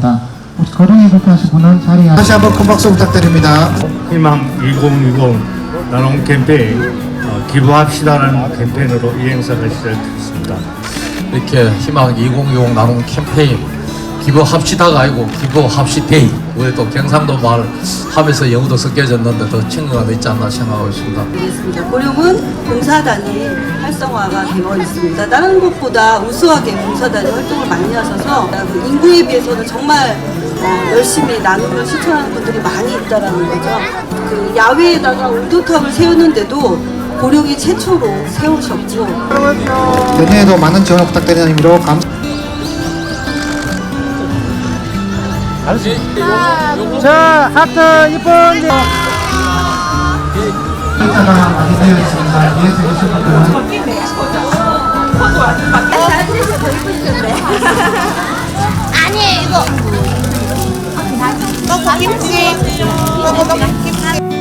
거리에 불편하신 분은 자리에 다시 한번 큰 박수 부탁드립니다. 희망 2020 나눔 캠페인 어, 기부합시다라는 캠페인으로 이 행사가 시작됐습니다. 이렇게 희망 2060 나눔 캠페인 기부합시다가 아니고 기부합시데이 우리 또 경상도 말 하면서 영어도 섞여졌는데 더 친근감이 있지 않나 생각하고 있습니다. 있습니다. 고령은 봉사단이 활성화가 되어 있습니다. 다른 곳보다 우수하게 봉사단이 활동을 많이 하셔서 그 인구에 비해서는 정말 어, 열심히 나눔을 실천하는 분들이 많이 있다라는 거죠. 그 야외에다가 울도탑을 세웠는데도 고령이 최초로 세우셨고 내년에도 많은 지원 부탁드리는 의미로 감. 자 하트 이쁜 글자가 많이 되어 있습니다. 이해서 계신 분들은 아니에요 이거 떡볶이 김치 떡볶이 김치